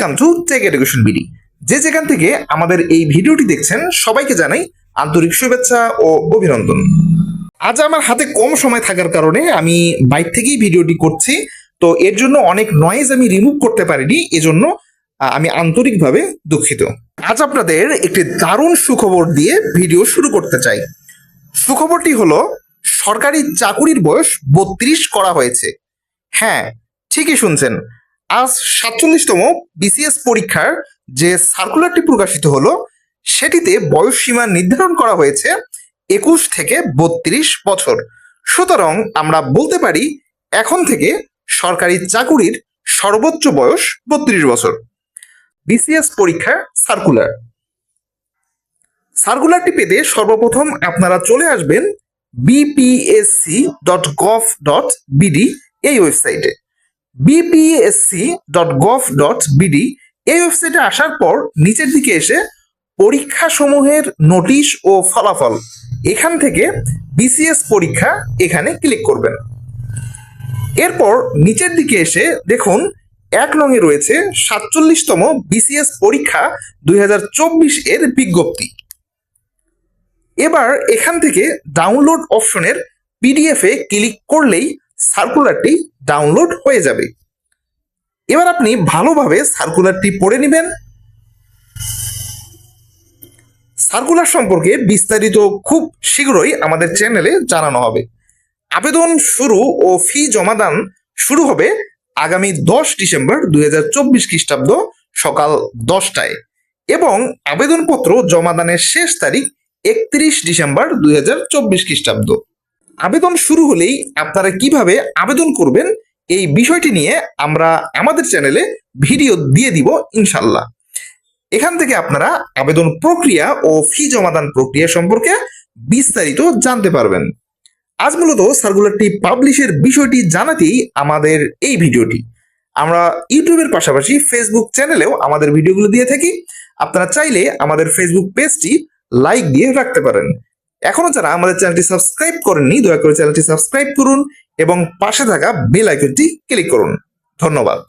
Welcome to tech education BD যে যেখান থেকে আমাদের এই ভিডিওটি দেখছেন, সবাইকে জানাই আন্তরিক শুভেচ্ছা ও অভিনন্দন। আজ আমার হাতে কম সময় থাকার কারণে আমি বাইক থেকেই ভিডিওটি করছি, তো এর জন্য অনেক নয়েজ আমি রিমুভ করতে পারিনি, এজন্য আমি আন্তরিকভাবে দুঃখিত। আজ আপনাদের একটি দারুণ সুখবর দিয়ে ভিডিও শুরু করতে চাই। সুখবরটি হলো, সরকারি চাকুরির বয়স বত্রিশ করা হয়েছে। হ্যাঁ ঠিকই শুনছেন। আজ সাতচল্লিশতম বিসিএস পরীক্ষার যে সার্কুলারটি প্রকাশিত হলো, সেটিতে বয়স সীমা নির্ধারণ করা হয়েছে একুশ থেকে বত্রিশ বছর। সুতরাং আমরা বলতে পারি, এখন থেকে সরকারি চাকুরির সর্বোচ্চ বয়স বত্রিশ বছর। বিসিএস পরীক্ষার সার্কুলার সার্কুলারটি পেতে সর্বপ্রথম আপনারা চলে আসবেন BPSC dot gov dot BD এই ওয়েবসাইটে BPSC dot gov dot BD এই ওয়েবসাইটে আসার পর নিচের দিকে এসে পরীক্ষা সমূহের নোটিশ ও ফলাফল, এখান থেকে বিসিএস পরীক্ষা এখানে ক্লিক করবেন। এরপর নিচের দিকে এসে দেখুন এক নঙে রয়েছে সাতচল্লিশতম বিসিএস পরীক্ষা দুই হাজার চব্বিশ এর বিজ্ঞপ্তি। এবার এখান থেকে ডাউনলোড অপশনের পিডিএফ এ ক্লিক করলেই সার্কুলারটি ডাউনলোড হয়ে যাবে। এবার আপনি ভালোভাবে সার্কুলারটি পড়ে নেবেন। সার্কুলার সম্পর্কে বিস্তারিত খুব শীঘ্রই আমাদের চ্যানেলে জানানো হবে। আবেদন শুরু ও ফি জমাদান শুরু হবে আগামী দশ ডিসেম্বর দুই চব্বিশ খ্রিস্টাব্দ সকাল দশটায় এবং আবেদনপত্র জমাদানের শেষ তারিখ একত্রিশ ডিসেম্বর দুই চব্বিশ খ্রিস্টাব্দ। আবেদন শুরু হলেই আপনারা কীভাবে আবেদন করবেন এই বিষয়টি নিয়ে আমরা আমাদের চ্যানেলে ভিডিও দিয়ে দিব ইনশাল্লাহ এখান থেকে আপনারা আবেদন প্রক্রিয়া ও ফি জমাদান প্রক্রিয়া সম্পর্কে বিস্তারিত জানতে পারবেন। আজ মূলত সার্কুলারটি পাবলিশের বিষয়টি জানাতেই আমাদের এই ভিডিওটি। আমরা ইউটিউবের পাশাপাশি ফেসবুক চ্যানেলেও আমাদের ভিডিওগুলো দিয়ে থাকি। আপনারা চাইলে আমাদের ফেসবুক পেজটি লাইক দিয়ে রাখতে পারেন। এখনও যারা আমাদের চ্যানেলটি সাবস্ক্রাইব করেননি, দয়া করে চ্যানেলটি সাবস্ক্রাইব করুন এবং পাশে থাকা বেল আইকনটি ক্লিক করুন। ধন্যবাদ।